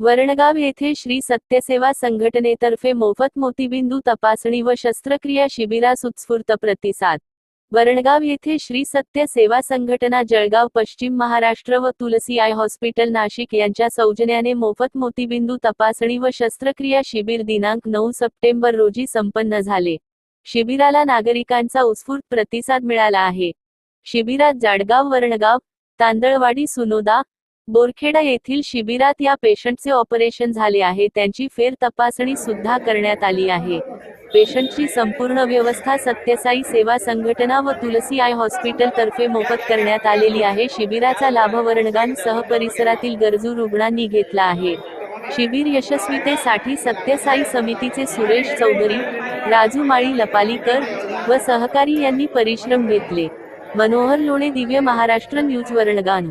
वरणगाव येथे श्री सत्यसेवा संघटनेतर्फे मोफत मोतीबिंदू तपासणी व शस्त्रक्रिया शिबिरास उत्स्फूर्त प्रतिसाद. वरणगाव येथे श्री सत्य सेवा संघटना जळगाव पश्चिम महाराष्ट्र व तुलसी आय हॉस्पिटल नाशिक यांच्या सौजन्याने मोफत मोतीबिंदू तपासणी व शस्त्रक्रिया शिबिर दिनांक नऊ सप्टेंबर रोजी संपन्न झाले. शिबिराला नागरिकांचा उत्स्फूर्त प्रतिसाद मिळाला आहे. शिबिरात जाडगाव वरणगाव तांदळवाडी सुनोदा बोरखेडा येथील शिबिरात या पेशंटचे ऑपरेशन झाले आहे. त्यांची फेर तपासणी सुद्धा करण्यात आली आहे. पेशंटची संपूर्ण व्यवस्था सत्यसाई सेवा संघटना व तुलसी आय हॉस्पिटल तर्फे मोफत करण्यात आलेली आहे. शिबिराचा लाभ सह परिसरातील गरजू रुग्णांनी घेतला आहे. शिबिर यशस्वीतेसाठी सत्यसाई समितीचे सुरेश चौधरी राजू माळी लपालीकर व सहकारी यांनी परिश्रम घेतले. मनोहर लोणे दिव्य महाराष्ट्र न्यूज वर्णगान.